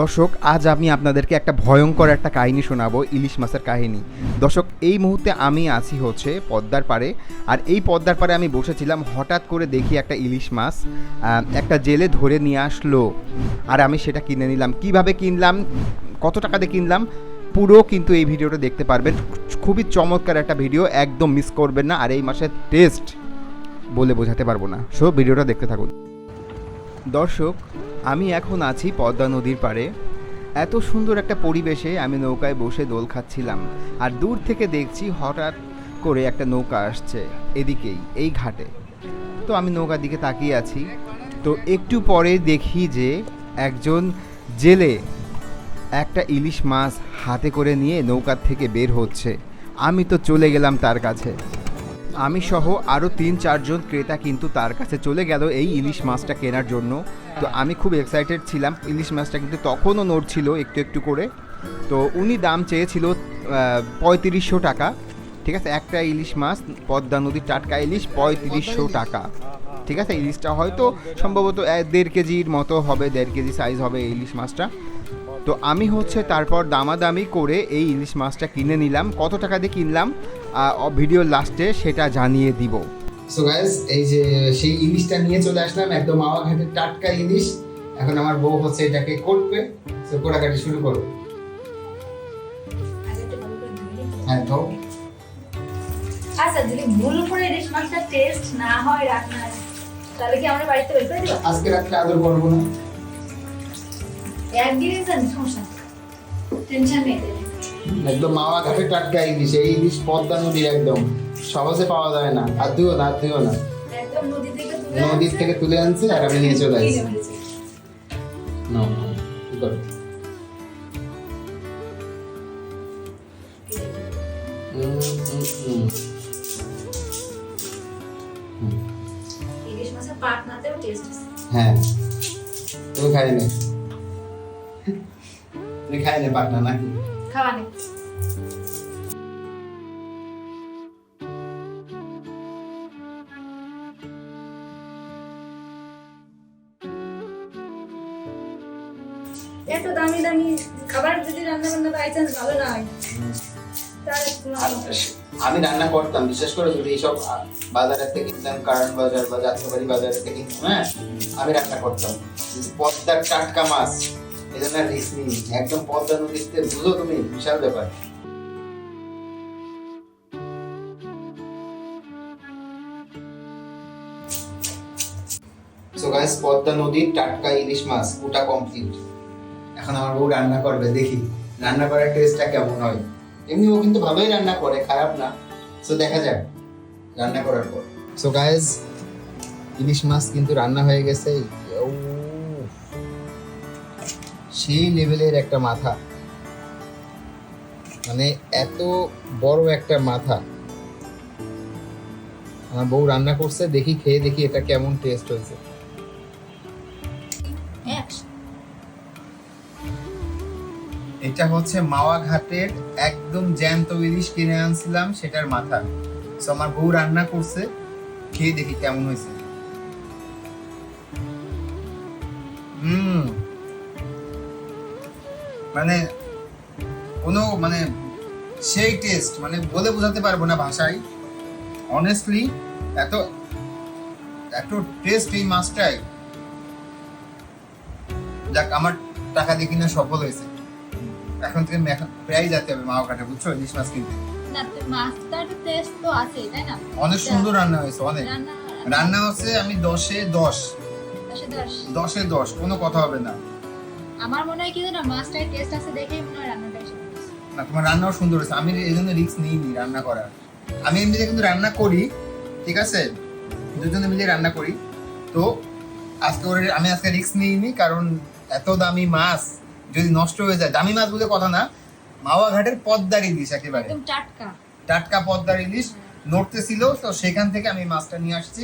দর্শক, আজ আমি আপনাদেরকে একটা ভয়ঙ্কর একটা কাহিনী শোনাবো, ইলিশ মাছের কাহিনী। দর্শক, এই মুহূর্তে আমি আছি হচ্ছে পদ্মার পাড়ে, আর এই পদ্মার পাড়ে আমি বসেছিলাম হঠাৎ করে দেখি একটা ইলিশ মাছ একটা জেলে ধরে নিয়ে আসলো, আর আমি সেটা কিনে নিলাম। কীভাবে কিনলাম, কত টাকা দিয়ে কিনলাম, পুরো কিন্তু এই ভিডিওটা দেখতে পারবেন। খুবই চমৎকার একটা ভিডিও, একদম মিস করবেন না, আর এই মাসের টেস্ট বলে বোঝাতে পারব না। সো ভিডিওটা দেখতে থাকুন। দর্শক আমি এখন আছি পদ্মা নদীর পাড়ে। এত সুন্দর একটা পরিবেশে আমি নৌকায় বসে দোল খাচ্ছিলাম, আর দূর থেকে দেখছি হঠাৎ করে একটা নৌকা আসছে এদিকেই, এই ঘাটে। তো আমি নৌকার দিকে তাকিয়ে আছি। তো একটু পরে দেখি যে একজন জেলে একটা ইলিশ মাছ হাতে করে নিয়ে নৌকার থেকে বের হচ্ছে। আমি তো চলে গেলাম তার কাছে। আমি সহ আরও তিন চারজন ক্রেতা কিন্তু তার কাছে চলে গেল এই ইলিশ মাছটা কেনার জন্য। তো আমি খুব এক্সাইটেড ছিলাম। ইলিশ মাছটা কিন্তু তখনও নড়ছিল একটু একটু করে। তো উনি দাম চেয়েছিল পঁয়ত্রিশশো টাকা। ঠিক আছে? একটা ইলিশ মাছ পদ্মা নদীর টাটকা ইলিশ পঁয়ত্রিশশো টাকা। ঠিক আছে? ইলিশটা হয়তো সম্ভবত দেড় কেজির মতো হবে দেড় কেজি সাইজ হবে এই ইলিশ মাছটা তো আমি হচ্ছে তারপর দামাদামি করে এই ইলিশ মাছটা কিনে নিলাম। কত টাকা দিয়ে কিনলাম? ভিডিও লাস্টে সেটা জানিয়ে দিব। সো গাইস এই যে সেই ইলিশটা নিয়ে চলে আসলাম একদম টাটকা ইলিশ। এখন আমার বউ হচ্ছে এটাকে করবে। সো কোটাকাটি শুরু করো। হ্যাঁ তো আচ্ছা যদি ভুল করে ইলিশ মাছটা টেস্ট না হয় রান্নার তাহলে কি আমরা বাড়িতে বের করে দিবা? আজকে রাত্রে আদর করব না। একদিনই জানি সমস্যা। টেনশন নেই। একদম মাওয়া ঘাটের টাটকা ইলিশ এই ইলিশ পদ্মা নদীর একদম। সহজে পাওয়া যায় না। আর দিও না আর দিও না। নদীর থেকে তুলে আনছে আর আমি নিয়ে চলে আসছি। হ্যাঁ। তুমি খাই নে তুমি খাই নে পাটনা নাকি? আচ্ছা, এত দামি দামি খাবার যদি রান্না বান্না বাই চান্স ভালো না হয় আমি রান্না করতাম বিশেষ করে যদি এইসব বাজারের থেকে কিনতাম কারণ বাজার বা যাত্রাবাড়ি বাজারের থেকে কিনতাম হ্যাঁ আমি রান্না করতাম। পদ্মার টাটকা মাছ। এই জন্য রিস্ক নিই। একদম পদ্মা নদীতে বুঝো তুমি, বিশাল ব্যাপার। সো গাইস পদ্মা টাটকা ইলিশ মাছ ওটা কমপ্লিট এখন আমার বউ রান্না করবে, দেখি, রান্না করার টেস্টটা কেমন হয়। এমনি ও কিন্তু ভালোই রান্না করে, খারাপ না। সো দেখা যাক, রান্না করার পর। সো গাইস ইলিশ মাছ কিন্তু রান্না হয়ে গেছে। সেই লেভেলের একটা মাথা। মানে এত বড় একটা মাথা। আমার বউ রান্না করছে, দেখি, খেয়ে দেখি এটা কেমন টেস্ট হয়েছে। এটা হচ্ছে মাওয়া ঘাটের একদম জ্যান্ত ইলিশ কিনে আনছিলাম, সেটার মাথা। সো আমার বউ রান্না করছে, খেয়ে দেখি কেমন হয়েছে। হুম। মানে কোনো মানে সেই টেস্ট মানে বলে বোঝাতে পারব না ভাষায়। অনেস্টলি এত এত টেস্ট এই মাছটাই। যাক আমার টাকা দিয়ে কিনা সফল হয়েছে। এখন থেকে প্রায় যেতে হবে মাও কাটে বুঝছ? ইলিশ মাছ কিনতে। অনেক সুন্দর রান্না হয়েছে অনেক। রান্না হচ্ছে আমি দশে দশ। দশে দশ কোনো কথা হবে না। আমার মনে হয় কি জানো মাছটার টেস্ট আছে দেখেই মনে হয় রান্নাটা না তোমার রান্নাও সুন্দর হয়েছে। আমি এই জন্য রিস্ক নিইনি রান্না করার। আমি এমনিতে কিন্তু রান্না করি ঠিক আছে? দুজনে মিলে রান্না করি। তো আজকে ওর আমি আজকে রিস্ক নিইনি কারণ এত দামি মাছ যদি নষ্ট হয়ে যায়। দামি মাছ বলে কথা না মাওয়া ঘাটের পদ্মার ইলিশ একেবারে। একদম টাটকা। টাটকা পদ্মার ইলিশ নড়তেছিল তো সেখান থেকে আমি মাছটা নিয়ে আসছি।